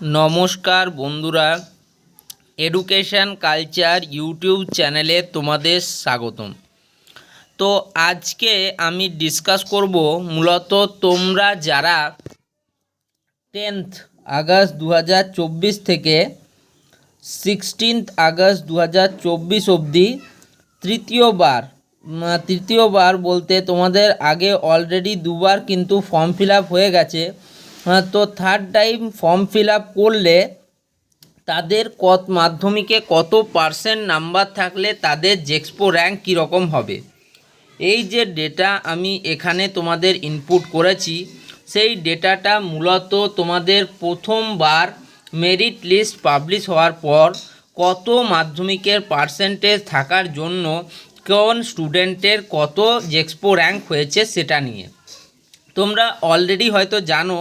নমস্কার বন্ধুরা education culture YouTube চ্যানেলে তোমাদের স্বাগতম। তো আজকে আমি ডিসকাস করব মূলত তোমরা যারা টেন্থ আগস্ট দু হাজার চব্বিশ থেকে সিক্সটিন্থ আগস্ট দু হাজার চব্বিশ অবধি তৃতীয়বার তৃতীয়বার বলতে তোমাদের আগে অলরেডি দুবার কিন্তু ফর্ম ফিল হয়ে গেছে। তো third time form fill up করলে তাদের কত, মাধ্যমিকে কত পার্সেন্ট নাম্বার থাকলে তাদের জেক্সপো র্যাঙ্ক কীরকম হবে? এই যে ডেটা আমি এখানে তোমাদের ইনপুট করেছি, সেই ডেটাটা মূলত তোমাদের প্রথমবার মেরিট লিস্ট পাবলিশ হওয়ার পর কত মাধ্যমিকের পার্সেন্টেজ থাকার জন্য কোন স্টুডেন্টের কত জেক্সপো র্যাঙ্ক হয়েছে সেটা নিয়ে। তোমরা অলরেডি হয়তো জানো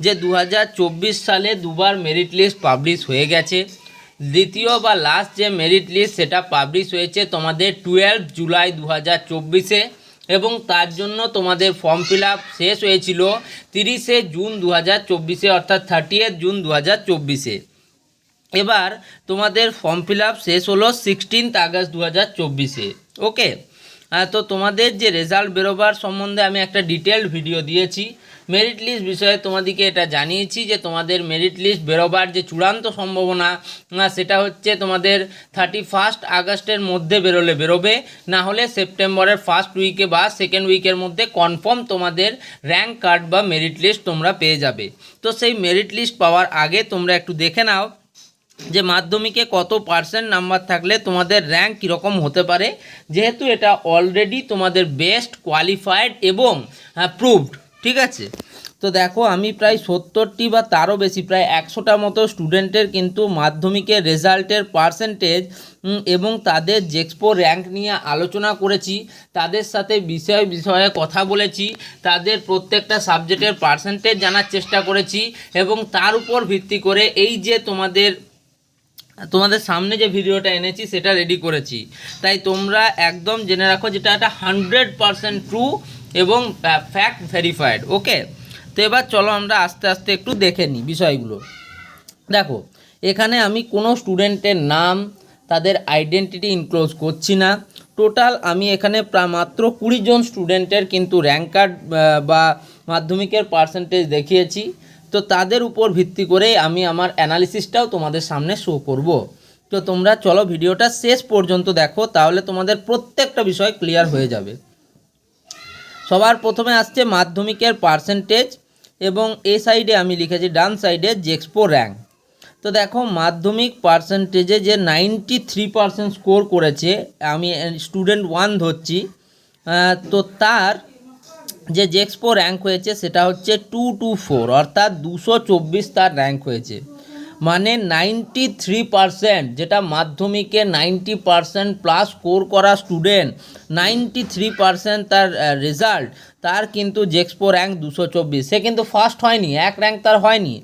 যে দু হাজার চব্বিশ সালে দুবার মেরিট লিস্ট পাবলিশ হয়ে গেছে। দ্বিতীয় বা লাস্ট যে মেরিট লিস্ট সেটা পাবলিশ হয়েছে তোমাদের টুয়েলভ জুলাই দু হাজার চব্বিশে এবং তার জন্য তোমাদের ফর্ম ফিল শেষ হয়েছিল তিরিশে জুন দু হাজার চব্বিশে অর্থাৎ থার্টিয়েথ জুন দু হাজার চব্বিশে। এবার তোমাদের ফর্ম ফিল শেষ হলো সিক্সটিন্থ আগস্ট দু হাজার চব্বিশে ওকে তো তোমাদের যে রেজাল্ট বেরোবার সম্বন্ধে আমি একটা ডিটেলড ভিডিও দিয়েছি। মেরিট লিস্ট বিষয়ে তোমাদেরকে এটা জানিয়েছি যে তোমাদের মেরিট লিস্ট বেরোবার যে চূড়ান্ত সম্ভাবনা সেটা হচ্ছে তোমাদের থার্টি ফার্স্ট আগস্টের মধ্যে বেরোলে বেরোবে। না হলে সেপ্টেম্বরের ফার্স্ট উইকে বা সেকেন্ড উইকের মধ্যে কনফার্ম তোমাদের র্যাঙ্ক কার্ড বা মেরিট লিস্ট তোমরা পেয়ে যাবে। তো সেই মেরিট লিস্ট পাওয়ার আগে তোমরা একটু দেখে নাও যে মাধ্যমিকে কত পার্সেন্ট নাম্বার থাকলে তোমাদের র্যাঙ্ক কীরকম হতে পারে। যেহেতু এটা অলরেডি তোমাদের বেস্ট কোয়ালিফাইড এবং প্রুভড ঠিক আছে? তো দেখো, আমি প্রায় সত্তরটি বা তারও বেশি, প্রায় একশোটা মতো স্টুডেন্টের কিন্তু মাধ্যমিকের রেজাল্টের পার্সেন্টেজ এবং তাদের জেক্সপো র্যাঙ্ক নিয়ে আলোচনা করেছি। তাদের সাথে বিষয় বিষয়ে কথা বলেছি। তাদের প্রত্যেকটা সাবজেক্টের পার্সেন্টেজ জানার চেষ্টা করেছি, এবং তার উপর ভিত্তি করে এই যে তোমাদের তোমাদের সামনে যে ভিডিওটা এনেছি, সেটা রেডি করেছি। তাই তোমরা একদম জেনে রাখো, যেটা একটা হান্ড্রেড পারসেন্ট ট্রু এবং ফ্যাক্ট ভেরিফাইড ওকে তো এবার চলো আমরা আস্তে আস্তে একটু দেখে নিই বিষয়গুলো। দেখো, এখানে আমি কোনো স্টুডেন্টের নাম, তাদের আইডেন্টিটি ইনক্লোজ করছি না। টোটাল আমি এখানে প্রা- মাত্র কুড়ি জন স্টুডেন্টের কিন্তু র্যাঙ্ক কার্ড বা মাধ্যমিকের পার্সেন্টেজ দেখিয়েছি। তো তাদের উপর ভিত্তি করেই আমি আমার অ্যানালিসিসটাও তোমাদের সামনে শো করব। তো তোমরা চলো ভিডিওটা শেষ পর্যন্ত দেখো, তাহলে তোমাদের প্রত্যেকটা বিষয় ক্লিয়ার হয়ে যাবে। সবার প্রথমে আসছে মাধ্যমিকের পার্সেন্টেজ এবং এ সাইডে আমি লিখেছি ডান সাইডে জেক্সপো র্যাঙ্ক তো দেখো, মাধ্যমিক পার্সেন্টেজে যে নাইনটি থ্রি পার্সেন্ট স্কোর করেছে, আমি স্টুডেন্ট ওয়ান ধরছি তো তার যে জেক্সপো র্যাঙ্ক হয়েছে, সেটা হচ্ছে টু টু ফোর অর্থাৎ দুশো চব্বিশ তার র্যাঙ্ক হয়েছে। মানে নাইনটি থ্রি পারসেন্ট যেটা মাধ্যমিকে নাইনটি পারসেন্ট প্লাস স্কোর করা স্টুডেন্ট নাইনটি থ্রি পারসেন্ট তার রেজাল্ট তার কিন্তু জেক্সপো র্যাঙ্ক দুশো চব্বিশ। সে কিন্তু ফার্স্ট হয়নি, এক র্যাঙ্ক তার হয়নি।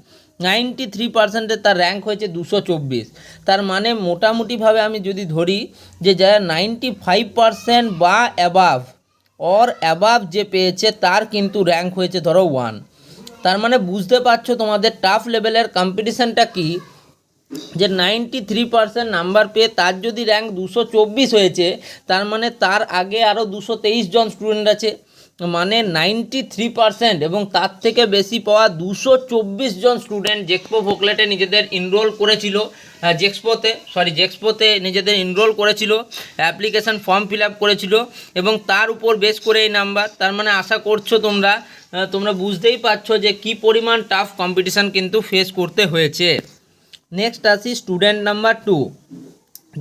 নাইনটি থ্রি পার্সেন্টের তার র্যাঙ্ক হয়েছে দুশো চব্বিশ। তার মানে মোটামুটিভাবে আমি যদি ধরি যে যারা নাইনটি ফাইভ পার্সেন্ট বা অ্যাবাভ অর অ্যাবাভ যে পেয়েছে, তার কিন্তু র্যাঙ্ক হয়েছে ধরো ওয়ান তার মানে বুঝতে পারছ তোমাদের টাফ লেভেলের কম্পিটিশানটা কি? যে নাইনটি থ্রি পার্সেন্ট নাম্বার পেয়ে তার যদি র্যাঙ্ক দুশো চব্বিশ হয়েছে, তার মানে তার আগে আরও দুশো তেইশ জন স্টুডেন্ট আছে। মানে নাইনটি থ্রি পার্সেন্ট এবং তার থেকে বেশি পাওয়া দুশো চব্বিশ জন স্টুডেন্ট জেক্সপো ভোকলেটে নিজেদের ইনরোল করেছিল। জেক্সপোতে সরি জেক্সপোতে নিজেদের ইনরোল করেছিল অ্যাপ্লিকেশান ফর্ম ফিল আপ করেছিল এবং তার উপর বেস করে এই নাম্বার তার মানে আশা করছ তোমরা তোমরা বুঝতেই পারছ যে কি পরিমাণ টাফ কম্পিটিশান কিন্তু ফেস করতে হয়েছে। নেক্সট আসি স্টুডেন্ট নাম্বার টু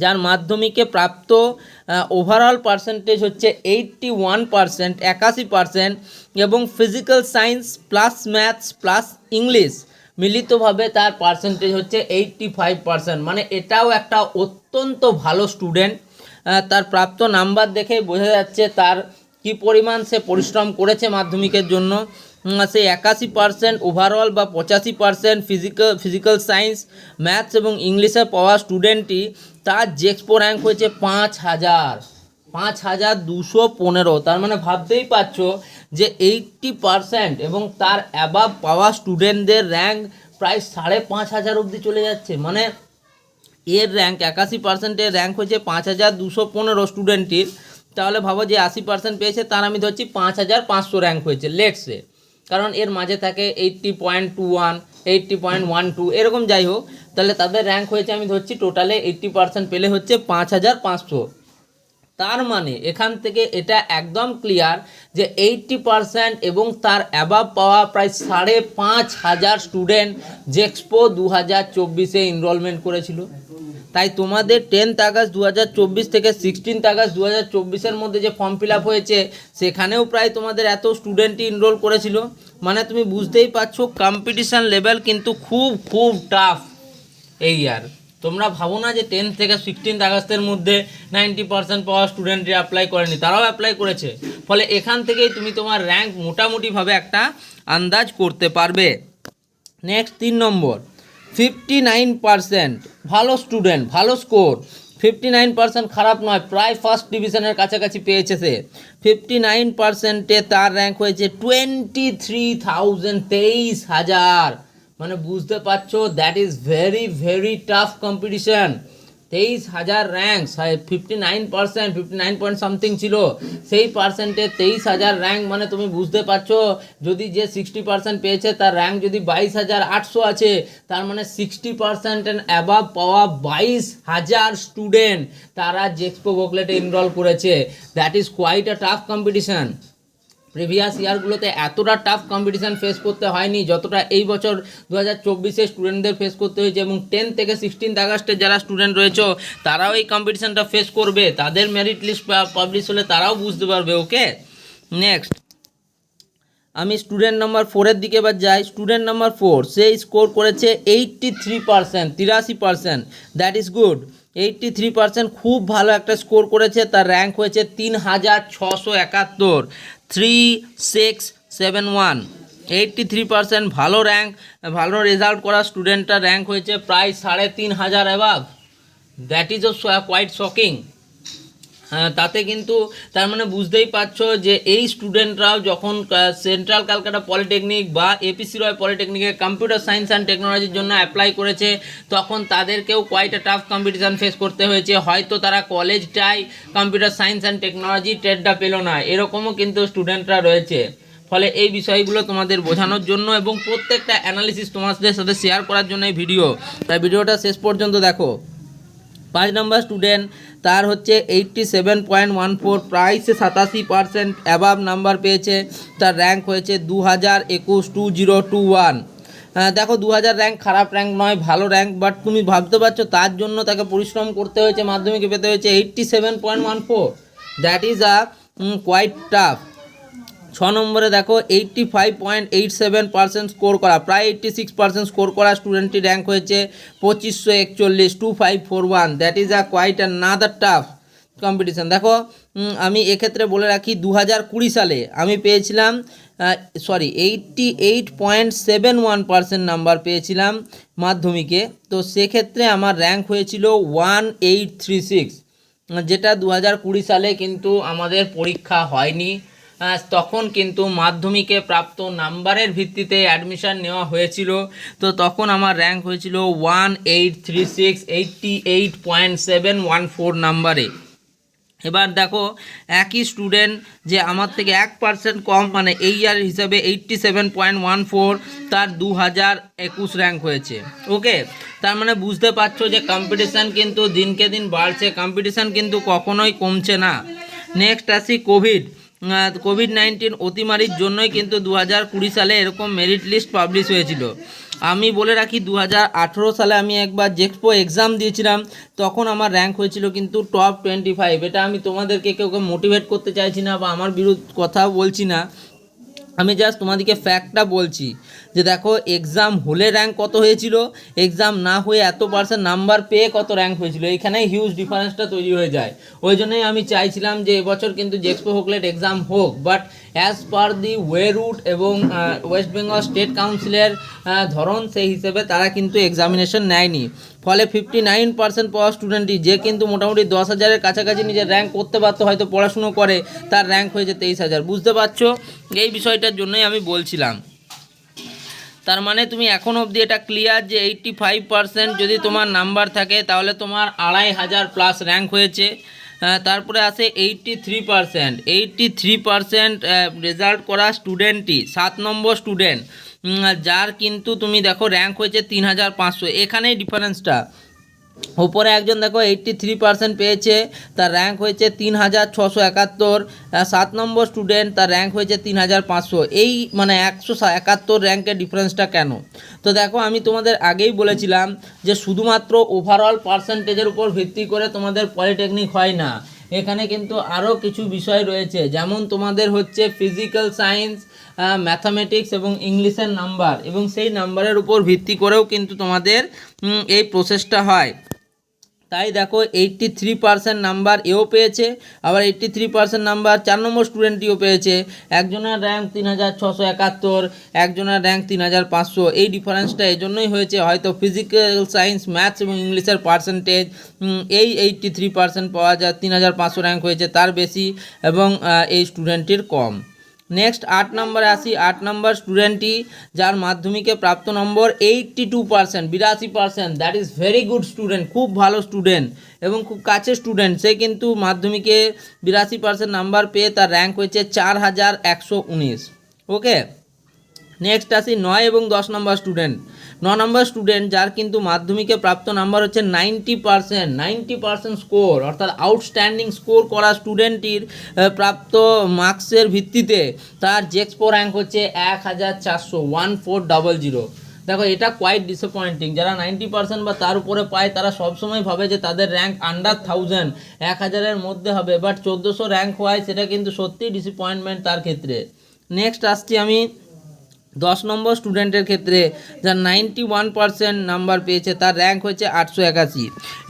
যার মাধ্যমিকে প্রাপ্ত ওভারঅল পার্সেন্টেজ হচ্ছে এইটটি ওয়ান পার্সেন্ট একাশি পার্সেন্ট এবং physical science plus maths plus English মিলিতভাবে তার পার্সেন্টেজ হচ্ছে এইটটি ফাইভ পার্সেন্ট মানে এটাও একটা অত্যন্ত ভালো স্টুডেন্ট তার প্রাপ্ত নাম্বার দেখেই বোঝা যাচ্ছে তার কি পরিমাণ সে পরিশ্রম করেছে মাধ্যমিকের জন্য? সেই একাশি পার্সেন্ট ওভারঅল বা পঁচাশি percent physical physical science maths এবং ইংলিশে পাওয়া স্টুডেন্টটি তার জেক্সপো র্যাঙ্ক হয়েছে পাঁচ হাজার। পাঁচ হাজার দুশো পনেরো। তার মানে ভাবতেই পারছ যে এইটটি পার্সেন্ট এবং তার অ্যাবাভ পাওয়া স্টুডেন্টদের র্যাঙ্ক প্রায় সাড়ে পাঁচ হাজার অবধি চলে যাচ্ছে। মানে এর র্যাঙ্ক একাশি পার্সেন্টের র্যাঙ্ক হয়েছে পাঁচ হাজার দুশো পনেরো স্টুডেন্টের তাহলে ভাবো যে আশি পার্সেন্ট পেয়েছে, তার আমি ধরছি পাঁচ হাজার পাঁচশো র্যাঙ্ক হয়েছে লেটসে কারণ এর মাঝে থাকে eighty point two one eighty point one two এরকম যাই হোক, তাহলে তাদের র্যাঙ্ক হয়েছে আমি ধরছি টোটালে এইট্টি পার্সেন্ট পেলে হচ্ছে পাঁচ হাজার পাঁচশো। তার মানে এখান থেকে এটা একদম ক্লিয়ার যে এইট্টি পারসেন্ট এবং তার অ্যাবাভ পাওয়া প্রায় সাড়ে পাঁচ হাজার স্টুডেন্ট জেক্সপো দু হাজার চব্বিশে এনরোলমেন্ট করেছিল। তাই তোমাদের টেন্থ আগস্ট দু হাজার চব্বিশ থেকে সিক্সটিন্থ আগস্ট দু হাজার মধ্যে যে ফর্ম ফিল হয়েছে, সেখানেও প্রায় তোমাদের এত স্টুডেন্টই এনরোল করেছিল। মানে তুমি বুঝতেই পারছ কম্পিটিশান লেভেল কিন্তু খুব খুব টাফ এই ইয়ার তোমরা ভাবো না যে টেন্থ থেকে সিক্সটিন্থ আগস্টের মধ্যে নাইনটি পার্সেন্ট পাওয়া স্টুডেন্টরা অ্যাপ্লাই করেনি, তারাও অ্যাপ্লাই করেছে। ফলে এখান থেকেই তুমি তোমার র্যাঙ্ক মোটামুটিভাবে একটা আন্দাজ করতে পারবে। নেক্সট তিন নম্বর। ফিফটি নাইন পারসেন্ট, ভালো স্টুডেন্ট ভালো স্কোর ফিফটি নাইন পার্সেন্ট খারাপ নয়, প্রায় ফার্স্ট ডিভিশনের কাছাকাছি পেয়েছে সে। ফিফটি নাইন পার্সেন্টে তার র্যাঙ্ক হয়েছে টোয়েন্টি থ্রি থাউজেন্ড তেইশ হাজার। মানে বুঝতে পারছ that is very very tough competition তেইশ হাজার rank fifty nine percent fifty nine point something ছিল। সেই পার্সেন্টে তেইশ হাজার র্যাঙ্ক মানে তুমি বুঝতে পারছ, যদি যে সিক্সটি পার্সেন্ট পেয়েছে, তার র্যাঙ্ক যদি বাইশ হাজার আটশো আছে, তার মানে সিক্সটি পার্সেন্ট অ্যান্ড অ্যাবাভ পাওয়া বাইশ হাজার স্টুডেন্ট তারা জেক্সপো বুকলেটে এনরোল করেছে। That is quite a tough competition previous ইয়ারগুলোতে এতটা টাফ কম্পিটিশান ফেস করতে হয়নি, যতটা এই বছর দু হাজার চব্বিশে স্টুডেন্টদের ফেস করতে হয়েছে এবং টেন থেকে সিক্সটিন্থ আগস্টে যারা স্টুডেন্ট রয়েছে, তারাও এই কম্পিটিশানটা ফেস করবে। তাদের মেরিট লিস্ট পাবলিশ হলে তারাও বুঝতে পারবে ওকে নেক্সট আমি স্টুডেন্ট নাম্বার ফোরের দিকে এবার যাই। স্টুডেন্ট নাম্বার ফোর সে স্কোর করেছে এইট্টি থ্রি পার্সেন্ট তিরাশি percent that is good eighty three percent খুব ভালো একটা স্কোর করেছে, তার র্যাঙ্ক হয়েছে তিন হাজার ছশো একাত্তর। Three six seven one eighty three percent ভালো র্যাঙ্ক ভালো রেজাল্ট করা স্টুডেন্টটা র্যাঙ্ক হয়েছে প্রায় সাড়ে তিন হাজার above that is uh quite shocking তাতে কিন্তু তার মানে বুঝতেই পারছ যে এই স্টুডেন্টরাও যখন সেন্ট্রাল ক্যালকাটা পলিটেকনিক বা এপিসি রয় পলিটেকনিকে কম্পিউটার সায়েন্স অ্যান্ড টেকনোলজির জন্য অ্যাপ্লাই করেছে, তখন তাদেরকেও কয়েকটা টাফ কম্পিটিশান ফেস করতে হয়েছে। হয়তো তারা কলেজটাই কম্পিউটার সায়েন্স অ্যান্ড টেকনোলজি ট্রেডটা পেল না, এরকমও কিন্তু স্টুডেন্টরা রয়েছে। ফলে এই বিষয়গুলো তোমাদের বোঝানোর জন্য এবং প্রত্যেকটা অ্যানালিসিস তোমাদের সাথে শেয়ার করার জন্য এই ভিডিও তাই ভিডিওটা শেষ পর্যন্ত দেখো। পাঁচ নম্বর স্টুডেন্ট তার হচ্ছে eighty seven point one four প্রায় সাতাশি পার্সেন্ট অ্যাবাভ নাম্বার পেয়েছে। তার র্যাঙ্ক হয়েছে দু হাজার একুশ টু জিরো টু ওয়ান দেখো দু হাজার র্যাঙ্ক খারাপ র্যাঙ্ক নয়, ভালো র্যাঙ্ক বাট তুমি ভাবতে পারছ তার জন্য তাকে পরিশ্রম করতে হয়েছে, মাধ্যমিকে পেতে হয়েছে eighty seven point one four that is a quite tough ছ নম্বরে দেখো eighty five point eight seven percent score করা, প্রায় এইট্টি সিক্স পার্সেন্ট স্কোর করা স্টুডেন্টটি র্যাঙ্ক হয়েছে পঁচিশশো একচল্লিশ two five four one that is a quite another tough competition দেখো আমি এক্ষেত্রে বলে রাখি দু হাজার কুড়ি সালে আমি পেয়েছিলাম sorry eighty eight point seven one percent number পেয়েছিলাম মাধ্যমিকে, তো সেক্ষেত্রে আমার র্যাঙ্ক হয়েছিল ওয়ান এইট থ্রি সিক্স যেটা দু হাজার কুড়ি সালে কিন্তু আমাদের পরীক্ষা হয়নি। তখন কিন্তু মাধ্যমিকে প্রাপ্ত নাম্বারের ভিত্তিতে অ্যাডমিশন নেওয়া হয়েছিল। তো তখন আমার র্যাঙ্ক হয়েছিল one eight three six eighty eight point seven one four নাম্বারে। এবার দেখো, একই স্টুডেন্ট যে আমার থেকে এক পার্সেন্ট কম মানে এই ইয়ার হিসাবে eighty seven point one four তার দু হাজার একুশ র্যাঙ্ক হয়েছে। ওকে? তার মানে বুঝতে পারছ যে কম্পিটিশান কিন্তু দিনকে দিন বাড়ছে। কম্পিটিশান কিন্তু কখনোই কমছে না। নেক্সট আসি কোভিড কোভিড নাইন্টিন অতিমারির জন্যই কিন্তু দু হাজার কুড়ি সালে এরকম মেরিট লিস্ট পাবলিশ হয়েছিল। আমি বলে রাখি দু হাজার আঠেরো সালে আমি একবার জেক্সপো এক্সাম দিয়েছিলাম, তখন আমার র্যাঙ্ক হয়েছিল কিন্তু টপ টোয়েন্টি ফাইভ এটা আমি তোমাদেরকে কেউ মোটিভেট করতে চাইছি না বা আমার বিরুদ্ধ কথা বলছি না। আমি জাস্ট তোমাদেরকে ফ্যাক্টটা বলছি। যে দেখো এক্সাম হলে র্যাঙ্ক কত হয়েছিল এক্সাম না হয়ে এত পার্সেন্ট নাম্বার পেয়ে কত র্যাঙ্ক হয়েছিল এখানেই হিউজ ডিফারেন্সটা তৈরি হয়ে যায়। ওই জন্যই আমি চাইছিলাম যে এবছর কিন্তু জেক্সপো হোকলেট এক্সাম হোক but as per the way route এবং ওয়েস্ট বেঙ্গল স্টেট কাউন্সিলের ধরন সেই হিসেবে তারা কিন্তু এক্সামিনেশন নেয়নি। ফলে ফিফটি নাইন পার্সেন্ট পাওয়া স্টুডেন্টই যে কিন্তু মোটামুটি দশ হাজারের কাছাকাছি নিজের র্যাঙ্ক করতে পারতো হয়তো পড়াশুনো করে, তার র্যাঙ্ক হয়েছে তেইশ হাজার। বুঝতে পারছ? এই বিষয়টার জন্যই আমি বলছিলাম। তার মানে তুমি এখন অবধি এটা ক্লিয়ার যে এইট্টি ফাইভ পার্সেন্ট যদি তোমার নাম্বার থাকে তাহলে তোমার আড়াই হাজার প্লাস র্যাঙ্ক হয়েছে। তারপরে আসে eighty three percent eighty three percent result করা স্টুডেন্টটি সাত নম্বর স্টুডেন্ট যার কিন্তু তুমি দেখো র্যাঙ্ক হয়েছে তিন হাজার পাঁচশো। এখানেই ডিফারেন্সটা ওপরে একজন দেখো এইট্টি থ্রি পার্সেন্ট পেয়েছে, তার র্যাঙ্ক হয়েছে তিন হাজার ছশো একাত্তর সাত নম্বর স্টুডেন্ট তার র্যাঙ্ক হয়েছে তিন হাজার পাঁচশো। এই মানে একশো একাত্তর র্যাঙ্কের ডিফারেন্সটা কেন? তো দেখো আমি তোমাদের আগেই বলেছিলাম যে শুধুমাত্র ওভারঅল পার্সেন্টেজের উপর ভিত্তি করে তোমাদের পলিটেকনিক হয় না। এখানে কিন্তু আরও কিছু বিষয় রয়েছে, যেমন তোমাদের হচ্ছে ফিজিক্যাল সায়েন্স ম্যাথামেটিক্স এবং ইংলিশের নাম্বার এবং সেই নাম্বারের উপর ভিত্তি করেও কিন্তু তোমাদের এই প্রসেসটা হয়। তাই দেখো এইট্টি থ্রি পার্সেন্ট নাম্বার এও পেয়েছে, আবার এইট্টি থ্রি পার্সেন্ট নাম্বার চার নম্বর স্টুডেন্টটিও পেয়েছে। একজনের র্যাঙ্ক তিন হাজার ছশো একাত্তর, একজনের র্যাঙ্ক তিন হাজার পাঁচশো। এই ডিফারেন্সটা এই জন্যই হয়েছে, হয়তো ফিজিক্যাল সায়েন্স ম্যাথস এবং ইংলিশের পার্সেন্টেজ এই এইট্টি থ্রি পার্সেন্ট পাওয়া যায়, তিন হাজার পাঁচশো র্যাঙ্ক হয়েছে তার বেশি এবং এই স্টুডেন্টটির কম। নেক্সট আট নম্বরে আসি। আট নম্বর স্টুডেন্টটি যার মাধ্যমিকে প্রাপ্ত নম্বর এইটটি টু পার্সেন্ট বিরাশি percent that is very good student খুব ভালো স্টুডেন্ট এবং খুব কাছের স্টুডেন্ট সে কিন্তু মাধ্যমিকে বিরাশি পার্সেন্ট নাম্বার পেয়ে তার র্যাঙ্ক হয়েছে চার হাজার একশো উনিশ। ওকে নেক্সট আসি, নয় এবং দশ নম্বর স্টুডেন্ট ন নম্বর স্টুডেন্ট যার কিন্তু মাধ্যমিকে প্রাপ্ত নাম্বার হচ্ছে ninety percent ninety percent score অর্থাৎ আউটস্ট্যান্ডিং স্কোর করা স্টুডেন্টটির প্রাপ্ত মার্কসের ভিত্তিতে তার জেক্সপো র্যাঙ্ক হচ্ছে এক হাজার চারশো ওয়ান ফোর ডবল জিরো। দেখো, এটা কোয়াইট ডিসঅ্যাপয়েন্টিং যারা নাইনটি পার্সেন্ট বা তার উপরে পায়, তারা সবসময় ভাবে যে তাদের র্যাঙ্ক আন্ডার থাউজেন্ড এক হাজারের মধ্যে হবে বাট চোদ্দোশো র্যাঙ্ক হওয়ায় সেটা কিন্তু সত্যিই ডিসঅ্যাপয়েন্টমেন্ট তার ক্ষেত্রে। নেক্সট আসছি আমি দশ নম্বর স্টুডেন্টের ক্ষেত্রে যার নাইনটি ওয়ান পার্সেন্ট নাম্বার পেয়েছে, তার র্যাঙ্ক হচ্ছে আটশো একাশি।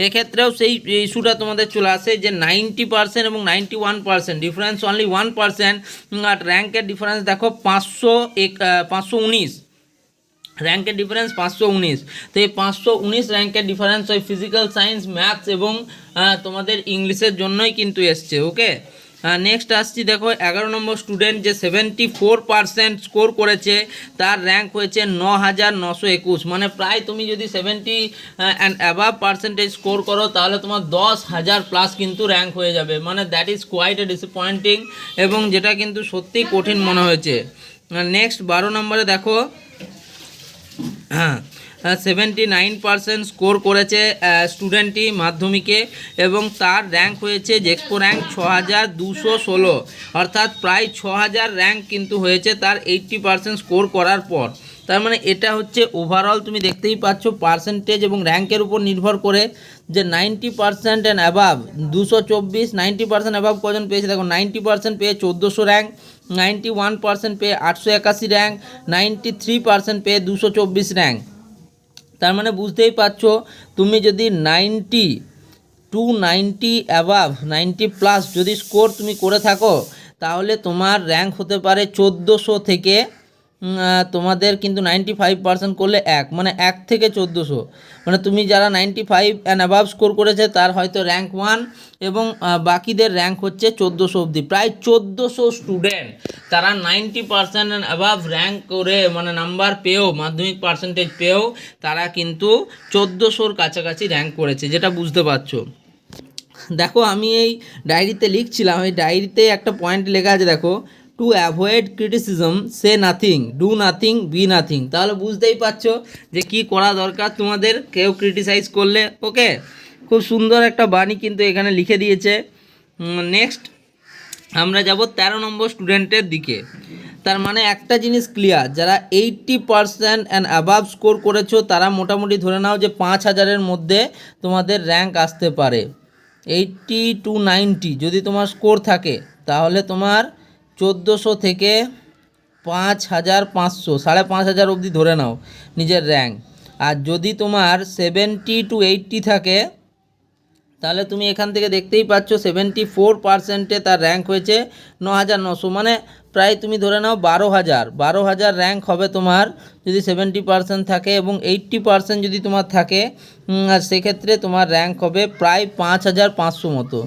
এক্ষেত্রেও সেই ইস্যুটা তোমাদের চলে আসে যে নাইনটি পার্সেন্ট এবং ninety one percent difference only one percent আর র্যাঙ্কের ডিফারেন্স দেখো পাঁচশো এক পাঁচশো উনিশ। র্যাঙ্কের ডিফারেন্স পাঁচশো উনিশ। তো এই পাঁচশো উনিশ র্যাঙ্কের ডিফারেন্স ওই ফিজিক্যাল সায়েন্স ম্যাথস এবং তোমাদের ইংলিশের জন্যই কিন্তু এসছে ওকে নেক্সট আসছি, দেখো, এগারো নম্বর স্টুডেন্ট যে সেভেন্টি ফোর পার্সেন্ট স্কোর করেছে, তার র্যাঙ্ক হয়েছে ন হাজার নশো একুশ। মানে প্রায় তুমি যদি seventy and above percentage score করো, তাহলে তোমার দশ হাজার প্লাস কিন্তু র্যাঙ্ক হয়ে যাবে। মানে that is quite a disappointing এবং যেটা কিন্তু সত্যিই কঠিন মনে হয়েছে। নেক্সট বারো নম্বরে দেখো হ্যাঁ সেভেন্টি নাইন পার্সেন্ট স্কোর করেছে স্টুডেন্টটি মাধ্যমিকে, এবং তার র্যাঙ্ক হয়েছে জেক্সপো র্যাঙ্ক ছ হাজার দুশো ষোলো। অর্থাৎ প্রায় ছ হাজার র্যাঙ্ক কিন্তু হয়েছে তার এইট্টি পার্সেন্ট স্কোর করার পর। তার মানে এটা হচ্ছে ওভারঅল তুমি দেখতেই পাচ্ছ পার্সেন্টেজ এবং র্যাঙ্কের উপর নির্ভর করে যে নাইনটি পার্সেন্ট অ্যান্ড অ্যাবাভ দুশো চব্বিশ নাইনটি পার্সেন্ট অ্যাবাভ কজন পেয়েছে? দেখো নাইনটি পার্সেন্ট পেয়ে চোদ্দোশো র্যাঙ্ক নাইনটি ওয়ান পার্সেন্ট পেয়ে আটশো একাশি র্যাঙ্ক নাইনটি থ্রি পার্সেন্ট পেয়ে দুশো চব্বিশ র্যাঙ্ক তার মানে বুঝতেই পারছ, তুমি যদি ninety, two ninety above ninety plus যদি স্কোর তুমি করে থাকো, তাহলে তোমার র্যাঙ্ক হতে পারে চোদ্দোশো থেকে তোমাদের কিন্তু নাইনটি ফাইভ পার্সেন্ট করলে এক মানে এক থেকে চোদ্দোশো। মানে তুমি যারা ninety five and above score করেছে, তার হয়তো র্যাঙ্ক ওয়ান এবং বাকিদের র্যাঙ্ক হচ্ছে চোদ্দোশো অবধি। প্রায় চোদ্দোশো স্টুডেন্ট তারা ninety percent and above rank করে মানে নাম্বার পেয়েও, মাধ্যমিক পার্সেন্টেজ পেয়েও, তারা কিন্তু চোদ্দোশোর কাছাকাছি র্যাঙ্ক করেছে, যেটা বুঝতে পারছ। দেখো, আমি এই ডায়েরিতে লিখছিলাম, এই ডায়েরিতে একটা পয়েন্ট লেখা আছে, দেখো। To avoid criticism say nothing do nothing be nothing তাহলে বুঝতেই পারছ যে কি করা দরকার তোমাদের, কেউ ক্রিটিসাইজ করলে ওকে খুব সুন্দর একটা বাণী কিন্তু এখানে লিখে দিয়েছে। নেক্সট আমরা যাব তেরো নম্বর স্টুডেন্টের দিকে। তার মানে একটা জিনিস ক্লিয়ার যারা eighty percent and above score করেছ, তারা মোটামুটি ধরে নাও যে পাঁচ হাজারের মধ্যে তোমাদের র্যাঙ্ক আসতে পারে। এইট্টি টু নাইনটি যদি তোমার স্কোর থাকে, তাহলে তোমার চোদ্দোশো থেকে পাঁচ হাজার পাঁচশো, সাড়ে পাঁচ হাজার অবধি ধরে নাও নিজের র্যাঙ্ক আর যদি তোমার সেভেন্টি টু এইট্টি থাকে, তাহলে তুমি এখান থেকে দেখতেই পাচ্ছ সেভেন্টি ফোর পার্সেন্টে তার র্যাঙ্ক হয়েছে ন হাজার নশো। মানে প্রায় তুমি ধরে নাও বারো হাজার। বারো হাজার র্যাঙ্ক হবে তোমার যদি সেভেন্টি পার্সেন্ট থাকে এবং এইট্টি পার্সেন্ট যদি তোমার থাকে আর সেক্ষেত্রে তোমার র্যাঙ্ক হবে প্রায় পাঁচ হাজার পাঁচশো মতো।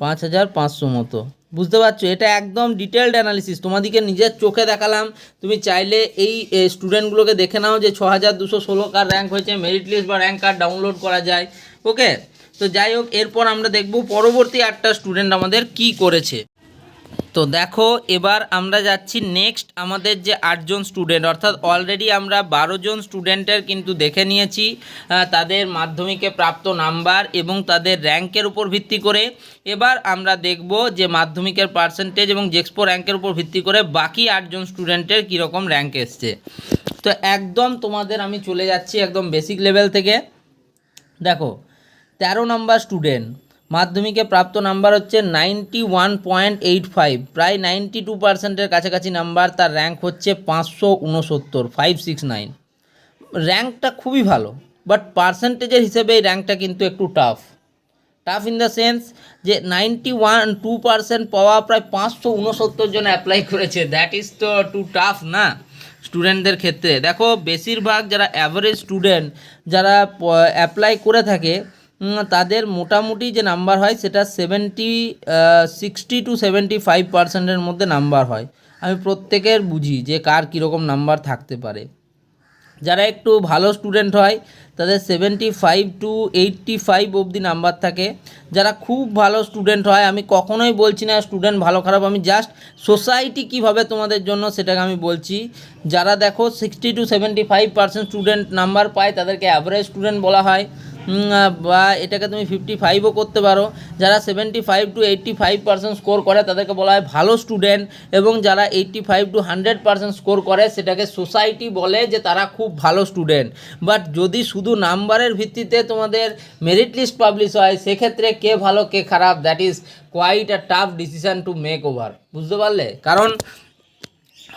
পাঁচ হাজার পাঁচশো মতো। বুঝতে পারছ? এটা একদম ডিটেলড অ্যানালিসিস তোমাদেরকে নিজের চোখে দেখালাম। তুমি চাইলে এই স্টুডেন্টগুলোকে দেখে নাও যে ছ হাজার দুশো ষোলো কার র্যাঙ্ক হয়েছে মেরিট লিস্ট বা র্যাঙ্ক কার্ড ডাউনলোড করা যায়। ওকে তো যাই হোক, এরপর আমরা দেখব পরবর্তী আটটা স্টুডেন্ট আমাদের কি করেছে। তো দেখো, এবার আমরা যাচ্ছি নেক্সট আমাদের যে আটজন স্টুডেন্ট অর্থাৎ অলরেডি আমরা বারো জন স্টুডেন্টের কিন্তু দেখে নিয়েছি তাদের মাধ্যমিকে প্রাপ্ত নাম্বার এবং তাদের র্যাঙ্কের উপর ভিত্তি করে। এবার আমরা দেখব যে মাধ্যমিকের পার্সেন্টেজ এবং জেক্সপো র্যাঙ্কের উপর ভিত্তি করে বাকি আটজন স্টুডেন্টের কীরকম র্যাঙ্ক এসছে। তো একদম তোমাদের আমি চলে যাচ্ছি একদম বেসিক লেভেল থেকে। দেখো, তেরো নম্বর স্টুডেন্ট মাধ্যমিকে প্রাপ্ত নাম্বার হচ্ছে ninety one point eight five. প্রায় নাইনটি টু পার্সেন্টের কাছাকাছি নাম্বার, তার র্যাঙ্ক হচ্ছে পাঁচশো উনসত্তর ফাইভ সিক্স নাইন র্যাঙ্কটা খুবই ভালো বাট পার্সেন্টেজের হিসেবে এই র্যাঙ্কটা কিন্তু একটু tough tough in the sense যে নাইনটি ওয়ান টু পার্সেন্ট পাওয়া প্রায় পাঁচশো উনসত্তর জন অ্যাপ্লাই করেছে। দ্যাট ইজ তো টু টাফ না স্টুডেন্টদের ক্ষেত্রে। দেখো, বেশিরভাগ যারা অ্যাভারেজ স্টুডেন্ট যারা অ্যাপ্লাই করে থাকে তাদের মোটামুটি যে নাম্বার হয়, সেটা seventy sixty to seventy five পার্সেন্টের মধ্যে নাম্বার হয়। আমি প্রত্যেকের বুঝি যে কার কীরকম নাম্বার থাকতে পারে। যারা একটু ভালো স্টুডেন্ট হয়, তাদের seventy five to eighty five অবধি নাম্বার থাকে। যারা খুব ভালো স্টুডেন্ট হয়, আমি কখনোই বলছি না স্টুডেন্ট ভালো, খারাপ, আমি জাস্ট সোসাইটি কীভাবে তোমাদের জন্য সেটাকে আমি বলছি। যারা দেখো sixty to seventy five percent student number পায়, তাদেরকে অ্যাভারেজ স্টুডেন্ট বলা হয়। বা এটাকে তুমি ফিফটি ফাইভও করতে পারো। যারা seventy five to eighty five percent score করে, তাদেরকে বলা হয় ভালো স্টুডেন্ট এবং যারা eighty five to hundred percent score করে, সেটাকে সোসাইটি বলে যে তারা খুব ভালো স্টুডেন্ট বাট যদি শুধু নাম্বারের ভিত্তিতে তোমাদের মেরিট লিস্ট পাবলিশ হয়, সেক্ষেত্রে কে ভালো, কে খারাপ that is quite a tough decision to make over বুঝতে পারলে? কারণ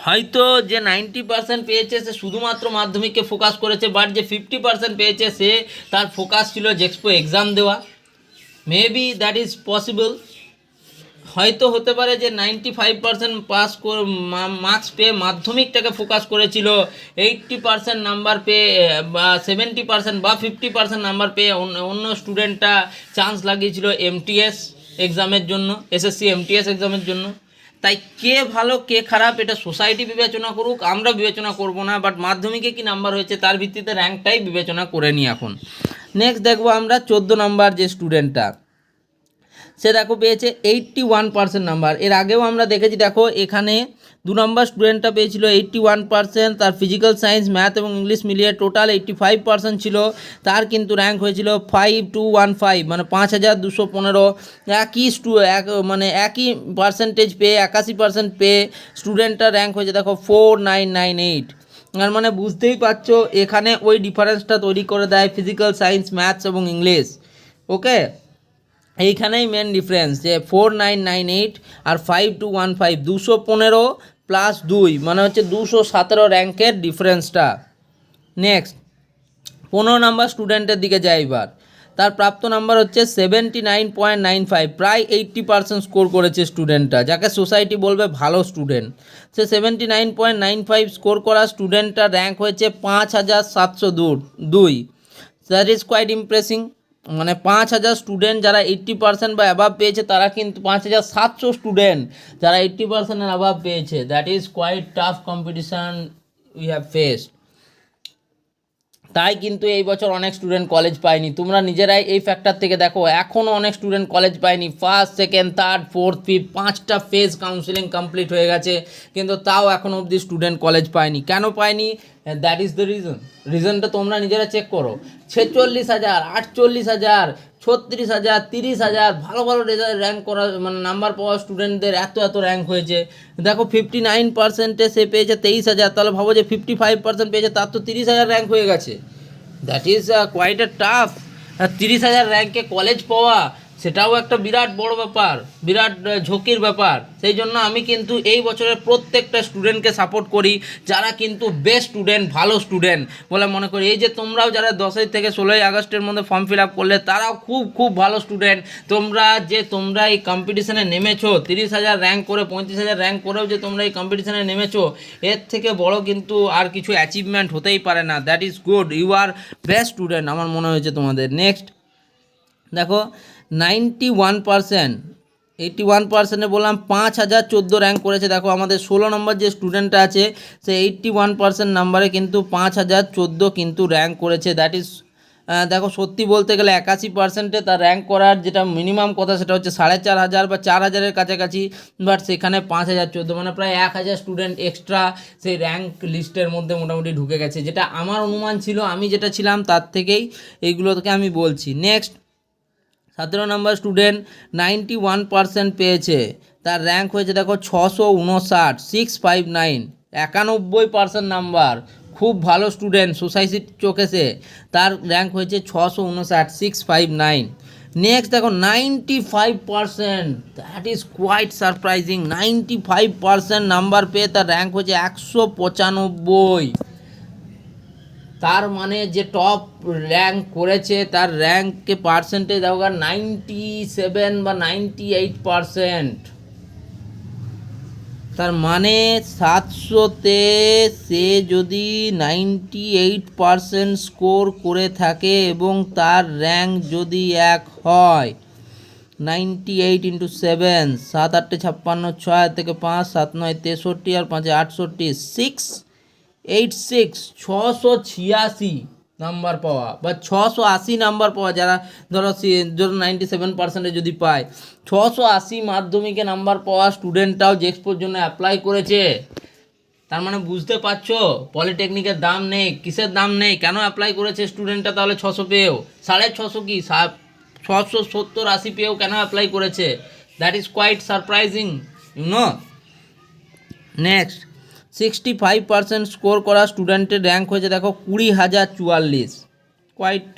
হয়তো যে নাইনটি পার্সেন্ট পেয়েছে সে শুধুমাত্র মাধ্যমিককে ফোকাস করেছে বাট যে ফিফটি পার্সেন্ট পেয়েছে সে তার ফোকাস ছিল জেক্সপো এক্সাম দেওয়া। মেবি দ্যাট ইজ পসিবল হয়তো হতে পারে যে ninety five percent pass marks পেয়ে মাধ্যমিকটাকে ফোকাস করেছিল এইটটি পার্সেন্ট নাম্বার পেয়ে, বা সেভেন্টি পার্সেন্ট বা ফিফটি পার্সেন্ট নাম্বার পেয়ে অন্য অন্য স্টুডেন্টটা চান্স লাগিয়েছিল এমটিএস এক্সামের জন্য এসএসসি এমটিএস এক্সামের জন্য। তাই কে ভালো, কে খারাপ, এটা সোসাইটি বিবেচনা করুক, আমরা বিবেচনা করব না বাট মাধ্যমিকে কি নাম্বার হয়েছে তার ভিত্তিতে র্যাঙ্কটাই বিবেচনা করে নিই এখন। নেক্সট দেখব আমরা চোদ্দ নাম্বার যে স্টুডেন্টটা সে দেখো পেয়েছে এইট্টি ওয়ান পার্সেন্ট নাম্বার এর আগেও আমরা দেখেছি, দেখো এখানে দু নম্বর স্টুডেন্টটা পেয়েছিল এইট্টি ওয়ান পার্সেন্ট তার ফিজিক্যাল সায়েন্স ম্যাথ এবং ইংলিশ মিলিয়ে টোটাল এইট্টি ফাইভ পার্সেন্ট ছিল। তার কিন্তু র্যাঙ্ক হয়েছিল ফাইভ টু ওয়ান ফাইভ মানে পাঁচ হাজার দুশো পনেরো। একই স্টু এক মানে একই পার্সেন্টেজ পেয়ে, একাশি পার্সেন্ট পেয়ে স্টুডেন্টটা র্যাঙ্ক হয়েছে, দেখো ফোর নাইন নাইন এইট আর মানে বুঝতেই পারছ, এখানে ওই ডিফারেন্সটা তৈরি করে দেয় ফিজিক্যাল সায়েন্স ম্যাথস এবং ইংলিশ ওকে এইখানেই মেন ডিফারেন্স যে ফোর নাইন নাইন এইট আর ফাইভ টু ওয়ান ফাইভ দুশো পনেরো। প্লাস দুই মানে হচ্ছে দুশো সতেরো র্যাঙ্কের ডিফারেন্সটা নেক্সট পনেরো নাম্বার স্টুডেন্টের দিকে যাই এবার। তার প্রাপ্ত নাম্বার হচ্ছে seventy nine point nine five প্রায় এইট্টি পার্সেন্ট স্কোর করেছে স্টুডেন্টটা যাকে সোসাইটি বলবে ভালো স্টুডেন্ট সে seventy nine point nine five score করা স্টুডেন্টটার র্যাঙ্ক হয়েছে পাঁচ হাজার সাতশো দুই। দ্যাট ইজ কোয়াইট ইমপ্রেসিং মানে পাঁচ হাজার স্টুডেন্ট যারা এইট্টি পার্সেন্ট বা অ্যাভাব পেয়েছে, তারা কিন্তু পাঁচ হাজার সাতশো স্টুডেন্ট যারা এইট্টি পার্সেন্টের অ্যাভাব পেয়েছে। That is quite tough competition we have faced তাই কিন্তু এই বছর অনেক স্টুডেন্ট কলেজ পায়নি। তোমরা নিজেরাই এই ফ্যাক্টর থেকে দেখো এখনও অনেক স্টুডেন্ট কলেজ পায়নি। First second third fourth fifth পাঁচটা ফেজ কাউন্সিলিং কমপ্লিট হয়ে গেছে, কিন্তু তাও এখনও অবধি স্টুডেন্ট কলেজ পায়নি। কেন পায়নি? দ্যাট ইজ দ্য রিজন রিজনটা তোমরা নিজেরা চেক করো। ছেচল্লিশ হাজার, আটচল্লিশ হাজার ছত্রিশ হাজার, তিরিশ হাজার, ভালো ভালো রেজাল্ট র্যাঙ্ক করা মানে নাম্বার পাওয়া স্টুডেন্টদের এত এত র্যাঙ্ক হয়েছে। দেখো ফিফটি নাইন পার্সেন্টে সে পেয়েছে তেইশ হাজার, তাহলে ভাবো যে ফিফটি ফাইভ পার্সেন্ট পেয়েছে, তার তো তিরিশ হাজার র্যাঙ্ক হয়ে গেছে। That is quite a tough তিরিশ হাজার র্যাঙ্কে কলেজ পাওয়া সেটাও একটা বিরাট বড় ব্যাপার, বিরাট ঝুঁকির ব্যাপার। সেই জন্য আমি কিন্তু এই বছরের প্রত্যেকটা স্টুডেন্টকে সাপোর্ট করি, যারা কিন্তু বেস্ট স্টুডেন্ট ভালো স্টুডেন্ট বলে মনে করি। এই যে তোমরাও যারা দশই থেকে ষোলোই আগস্টের মধ্যে ফর্ম ফিল আপ করলে, তারাও খুব খুব ভালো স্টুডেন্ট তোমরা যে তোমরা এই কম্পিটিশানে নেমেছো, তিরিশ হাজার র্যাঙ্ক করে, পঁয়ত্রিশ হাজার র্যাঙ্ক করেও যে তোমরা এই কম্পিটিশানে নেমেছো, এর থেকে বড় কিন্তু আর কিছু অ্যাচিভমেন্ট হতেই পারে না। That is good you are best student আমার মনে হয়েছে তোমাদের। নেক্সট দেখো ninety one percent eighty one পার্সেন্টে বললাম পাঁচ হাজার চোদ্দ র্যাঙ্ক করেছে। দেখো, আমাদের ষোলো নম্বর যে স্টুডেন্টটা আছে, সে এইটটি ওয়ান পার্সেন্ট নাম্বারে কিন্তু পাঁচ হাজার চোদ্দ কিন্তু র্যাঙ্ক করেছে। দ্যাট ইজ দেখো, সত্যি বলতে গেলে একাশি পার্সেন্টে তার র্যাঙ্ক করার যেটা মিনিমাম কথা সেটা হচ্ছে সাড়ে চার হাজার বা চার হাজারের কাছাকাছি বাট সেখানে পাঁচ হাজার চোদ্দ মানে প্রায় এক হাজার স্টুডেন্ট এক্সট্রা সেই র্যাঙ্ক লিস্টের মধ্যে মোটামুটি ঢুকে গেছে। যেটা আমার অনুমান ছিল, আমি যেটা ছিলাম তার থেকেই এইগুলোকে আমি বলছি। নেক্সট সতেরো নম্বর স্টুডেন্ট নাইনটি ওয়ান পার্সেন্ট পেয়েছে। তার র্যাঙ্ক হয়েছে দেখো ছশো উনষাট সিক্স ফাইভ নাইন একানব্বই পার্সেন্ট নাম্বার খুব ভালো স্টুডেন্ট সোসাইটির চোখে সে তার র্যাঙ্ক হয়েছে ছশো উনষাট সিক্স ফাইভ নাইন নেক্সট দেখো ninety five percent that is quite surprising ninety five percent number পেয়ে তার র্যাঙ্ক হয়েছে একশো পঁচানব্বই। তার মানে যে টপ র্যাঙ্ক করেছে, তার র্যাঙ্ককে পার্সেন্টেজ দেখো নাইনটি সেভেন বা নাইনটি এইট পার্সেন্ট তার মানে সাতশোতে সে যদি নাইনটি এইট পার্সেন্ট স্কোর করে থাকে এবং তার র্যাঙ্ক যদি এক হয় নাইনটি এইট ইন্টু সেভেন সাত আটটে ছাপ্পান্ন, ছয় থেকে পাঁচ, সাত নয় তেষট্টি, আর পাঁচে আটষট্টি সিক্স এইট সিক্স ছশো ছিয়াশি নাম্বার পাওয়া বা ছশো আশি নাম্বার পাওয়া যারা ধরো ধরো নাইনটি সেভেন পার্সেন্টে যদি পায়। ছশো আশি মাধ্যমিকে নাম্বার পাওয়া স্টুডেন্টটাও জেক্সপোর জন্য অ্যাপ্লাই করেছে। তার মানে বুঝতে পারছ? পলিটেকনিকের দাম নেই, কিসের দাম নেই? কেন অ্যাপ্লাই করেছে স্টুডেন্টটা তাহলে ছশো পেয়েও? সাড়ে ছশো কি? ছশো সত্তর আশি পেয়েও কেন অ্যাপ্লাই করেছে? That is quite surprising you know next sixty five percent score করা স্টুডেন্টের র্যাঙ্ক হয়েছে, দেখো কুড়ি হাজার চুয়াল্লিশ। কোয়াইট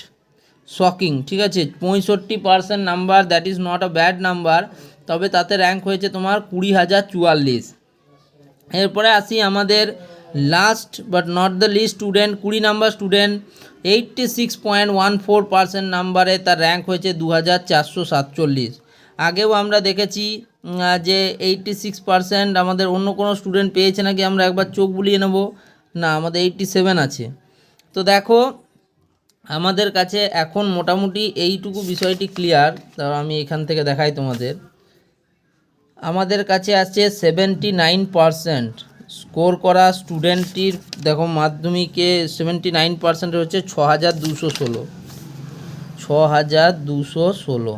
শকিং ঠিক আছে? পঁয়ষট্টি percent number that is not a bad number তবে তাতে র্যাঙ্ক হয়েছে তোমার কুড়ি হাজার চুয়াল্লিশ। এরপরে আসি আমাদের last but not the least student কুড়ি number student eighty six point one four percent নাম্বারে তার র্যাঙ্ক হয়েছে দু হাজার চারশো সাতচল্লিশ। আগেও আমরা দেখেছি যে এইটটি সিক্স পার্সেন্ট আমাদের অন্য কোনো স্টুডেন্ট পেয়েছে নাকি আমরা একবার চোখ বুলিয়ে নেব? না, আমাদের এইটটি সেভেন আছে। তো দেখো, আমাদের কাছে এখন মোটামুটি এইটুকু বিষয়টি ক্লিয়ার তাও আমি এখান থেকে দেখাই তোমাদের। আমাদের কাছে আছে সেভেন্টি নাইন পারসেন্ট স্কোর করা স্টুডেন্টটির দেখো, মাধ্যমিকে সেভেন্টি নাইন পার্সেন্ট হচ্ছে ছ হাজার দুশো ষোলো। ছ হাজার দুশো ষোলো।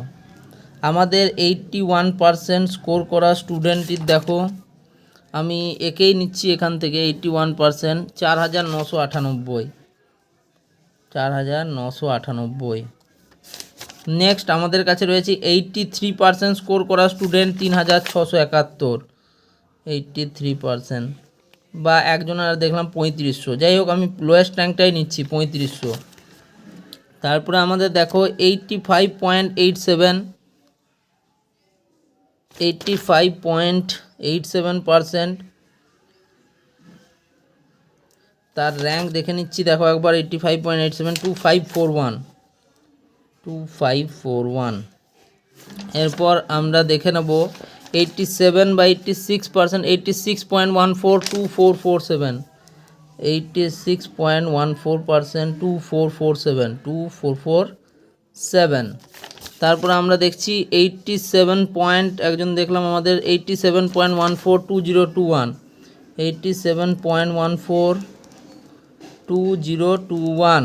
আমাদের এইটটি ওয়ান পারসেন্ট স্কোর করা স্টুডেন্টটির দেখো। আমি একেই নিচ্ছি এখান থেকে এইটটি ওয়ান পারসেন্ট চার হাজার নশো আটানব্বই। চার হাজার নশো আটানব্বই। নেক্সট আমাদের কাছে রয়েছে এইটটি থ্রি পার্সেন্ট স্কোর করা স্টুডেন্ট তিন হাজার ছশো একাত্তর। এইটটি থ্রি পার্সেন্ট বা একজনের দেখলাম পঁয়ত্রিশশো। যাই হোক, আমি লোয়েস্ট র্যাঙ্কটাই নিচ্ছি, পঁয়ত্রিশশো। তারপরে আমাদের দেখো eighty five point eight seven eighty five point eight seven percent তার র্যাঙ্ক দেখে নিচ্ছি, দেখো একবার eighty five point eight seven two five four one two five four one এরপর আমরা দেখে নেব এইটটি সেভেন বা eighty six percent eighty six point one four two four four seven eighty six point one four percent two four four seven two four four seven তারপর আমরা দেখছি eighty seven point একজন দেখলাম আমাদের eighty seven point one four two zero two one eighty seven point one four two zero two one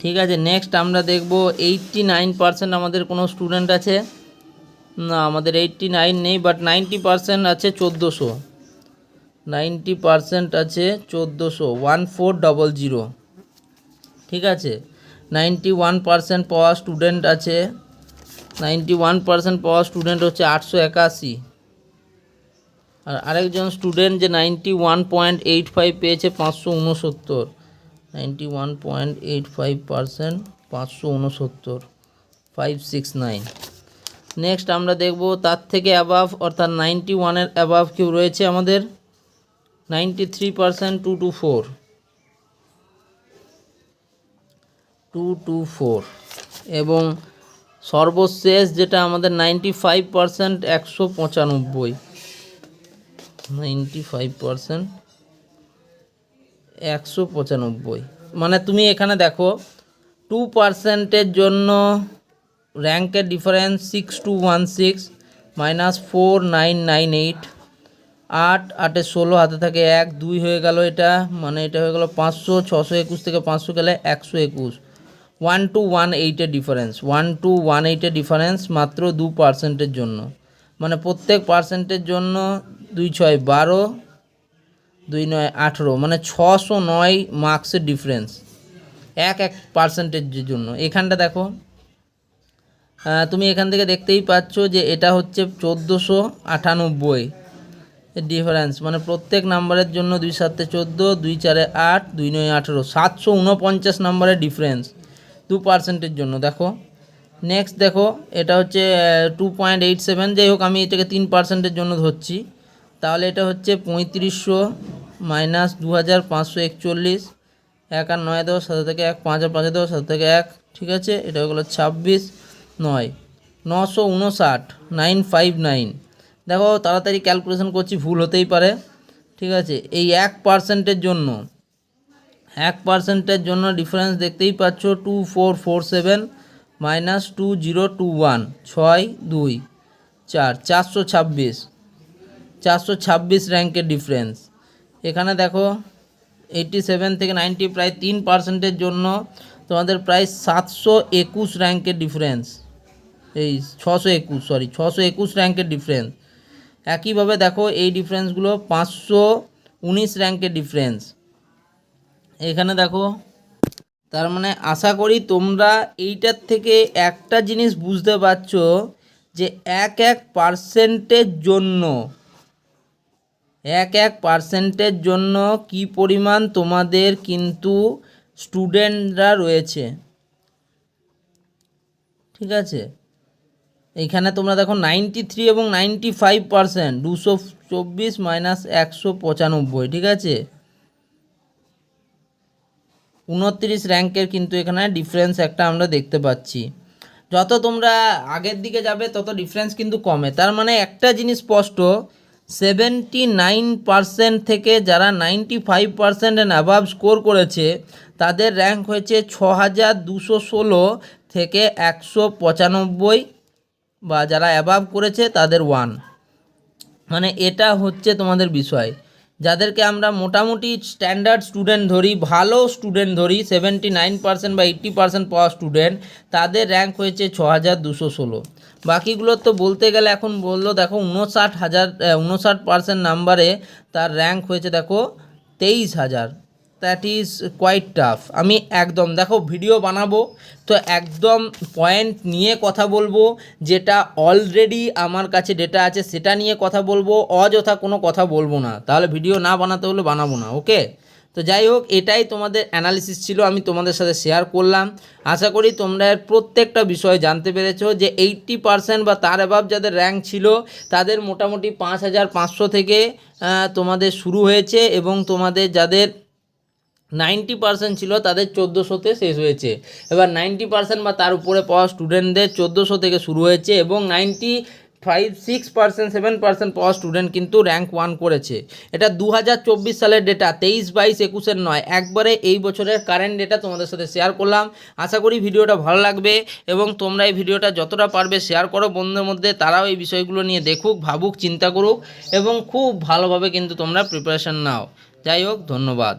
ঠিক আছে next আমরা দেখব এইটটি নাইন পার্সেন্ট আমাদের কোনো স্টুডেন্ট আছে। না, আমাদের এইটটি নাইন নেই বাট নাইনটি পার্সেন্ট আছে চোদ্দোশো। নাইনটি পার্সেন্ট আছে চোদ্দোশো ওয়ান ফোর ডবল জিরো ঠিক আছে নাইনটি ওয়ান পার্সেন্ট পাওয়া স্টুডেন্ট আছে, নাইনটি ওয়ান পার্সেন্ট পাওয়া স্টুডেন্ট হচ্ছে আটশো একাশি। আর আরেকজন স্টুডেন্ট যে ninety one point eight five পেয়েছে পাঁচশো উনসত্তর। Ninety one point eight five percent পাঁচশো উনসত্তর। ফাইভ সিক্স নাইন নেক্সট আমরা দেখব তার থেকে অ্যাবাভ অর্থাৎ নাইনটি ওয়ানের অ্যাবাভ কেউ রয়েছে আমাদের? Ninety three percent two two four two two four এবং সর্বশেষ যেটা আমাদের নাইনটি ফাইভ পারসেন্ট একশো পঁচানব্বই। নাইনটি ফাইভ পারসেন্ট একশো পঁচানব্বই। মানে তুমি এখানে দেখো টু পার্সেন্টের জন্য র্যাঙ্কের difference six two one six minus four nine nine eight আট আটে ষোলো, হাতে থাকে এক, দুই হয়ে গেল এটা মানে এটা হয়ে গেল পাঁচশো, ছশো একুশ থেকে পাঁচশো গেলে একশো একুশ। ওয়ান টু ওয়ান এইটের ডিফারেন্স, ওয়ান টু ওয়ান এইটের ডিফারেন্স মাত্র দু পার্সেন্টের জন্য। মানে প্রত্যেক পার্সেন্টের জন্য দুই ছয় বারো, দুই নয় আঠেরো মানে ছশো নয় মার্কসের ডিফারেন্স এক এক পার্সেন্টেজের জন্য। এখানটা দেখো তুমি এখান থেকে দেখতেই পাচ্ছ যে এটা হচ্ছে চোদ্দোশো আটানব্বই ডিফারেন্স মানে প্রত্যেক নাম্বারের জন্য দুই সাতে চোদ্দ, দুই চারে আট, দুই নয় আঠেরো, সাতশো উনপঞ্চাশ নাম্বারের ডিফারেন্স দু পার্সেন্টের জন্য, দেখো। নেক্সট দেখো, এটা হচ্ছে টু পয়েন্ট এইট সেভেন যাই হোক, আমি এটাকে তিন পার্সেন্টের জন্য ধরছি। তাহলে এটা হচ্ছে পঁয়ত্রিশশো মাইনাস দু হাজার পাঁচশো একচল্লিশ এক আর নয় দশ সাথে থেকে এক, পাঁচ আর পাঁচে দশ সাথে থেকে এক, ঠিক আছে? এটা হয়ে গেলো ছাব্বিশ, নয়। নশো উনষাট নাইন ফাইভ নাইন দেখো, তাড়াতাড়ি ক্যালকুলেশন করছি, ভুল হতেই পারে, ঠিক আছে? এই এক পার্সেন্টের জন্য এক পার্সেন্টের জন্য ডিফারেন্স দেখতেই পাচ্ছ two four four seven minus two zero two one ছয় দুই, চার, চারশো ছাব্বিশ। চারশো ছাব্বিশ র্যাঙ্কের ডিফারেন্স এখানে দেখো এইটটি সেভেন থেকে নাইনটি প্রায় তিন পার্সেন্টের জন্য তোমাদের প্রায় সাতশো একুশ র্যাঙ্কের ডিফারেন্স এই ছশো একুশ সরি ছশো একুশ র্যাঙ্কের ডিফারেন্স একইভাবে দেখো, এই ডিফারেন্সগুলো পাঁচশো উনিশ র্যাঙ্কের ডিফারেন্স এখানে দেখো, তার মানে আশা করি তোমরা এইটার থেকে একটা জিনিস বুঝতে পারছ যে এক এক পার্সেন্টের জন্য, এক এক পার্সেন্টের জন্য কি পরিমাণ তোমাদের কিন্তু স্টুডেন্টরা রয়েছে। ঠিক আছে? এইখানে তোমরা দেখো নাইনটি থ্রি এবং নাইনটি ফাইভ পার্সেন্ট দুশো চব্বিশ মাইনাস একশো পঁচানব্বই, ঠিক আছে? উনত্রিশ র্যাঙ্কের কিন্তু এখানে ডিফারেন্স একটা আমরা দেখতে পাচ্ছি। যত তোমরা আগের দিকে যাবে, তত ডিফারেন্স কিন্তু কমে। তার মানে একটা জিনিস স্পষ্ট সেভেন্টি নাইন পার্সেন্ট থেকে যারা ninety five percent and above score করেছে, তাদের র্যাঙ্ক হয়েছে ছ হাজার দুশো ষোলো থেকে একশো পঁচানব্বই বা যারা অ্যাভাব করেছে, তাদের ওয়ান মানে এটা হচ্ছে তোমাদের বিষয়। যাদেরকে আমরা মোটামুটি স্ট্যান্ডার্ড স্টুডেন্ট ধরি, ভালো স্টুডেন্ট ধরি সেভেন্টি নাইন পার্সেন্ট বা এইট্টি পার্সেন্ট পাওয়া স্টুডেন্ট তাদের র্যাঙ্ক হয়েছে ছ হাজার দুশো ষোলো। বাকিগুলোর তো বলতে গেলে এখন বলল, দেখো উনষাট হাজার উনষাট পার্সেন্ট নাম্বারে তার র্যাঙ্ক হয়েছে, দেখো, তেইশ হাজার। দ্যাট ইজ কোয়াইট টাফ আমি একদম, দেখো ভিডিও বানাবো, তো একদম পয়েন্ট নিয়ে কথা বলব, যেটা অলরেডি আমার কাছে ডেটা আছে, সেটা নিয়ে কথা বলব, অযথা কোনো কথা বলব না। তাহলে ভিডিও না বানাতে হলে বানাবো না ওকে তো যাই হোক, এটাই তোমাদের অ্যানালিসিস ছিল, আমি তোমাদের সাথে শেয়ার করলাম। আশা করি তোমরা এর প্রত্যেকটা বিষয় জানতে পেরেছ যে এইট্টি পার্সেন্ট বা তার অ্যাভাব যাদের র্যাঙ্ক ছিল, তাদের মোটামুটি পাঁচ হাজার পাঁচশো থেকে তোমাদের শুরু হয়েছে এবং তোমাদের যাদের নাইনটি পার্সেন্ট ছিল, তাদের চোদ্দোশোতে শেষ হয়েছে। এবার নাইনটি পার্সেন্ট বা তার উপরে পাওয়া স্টুডেন্টদের চোদ্দোশো থেকে শুরু হয়েছে এবং ninety five, six percent, seven percent পাওয়া স্টুডেন্ট কিন্তু র্যাঙ্ক ওয়ান করেছে। এটা দু হাজার চব্বিশ সালের ডেটা তেইশ বাইশ একুশের নয়। একবারে এই বছরের কারেন্ট ডেটা তোমাদের সাথে শেয়ার করলাম। আশা করি ভিডিওটা ভালো লাগবে এবং তোমরা এই ভিডিওটা যতটা পারবে শেয়ার করো বন্ধুদের মধ্যে, তারাও এই বিষয়গুলো নিয়ে দেখুক, ভাবুক, চিন্তা করুক এবং খুব ভালোভাবে কিন্তু তোমরা প্রিপারেশন নাও। যাই হোক, ধন্যবাদ।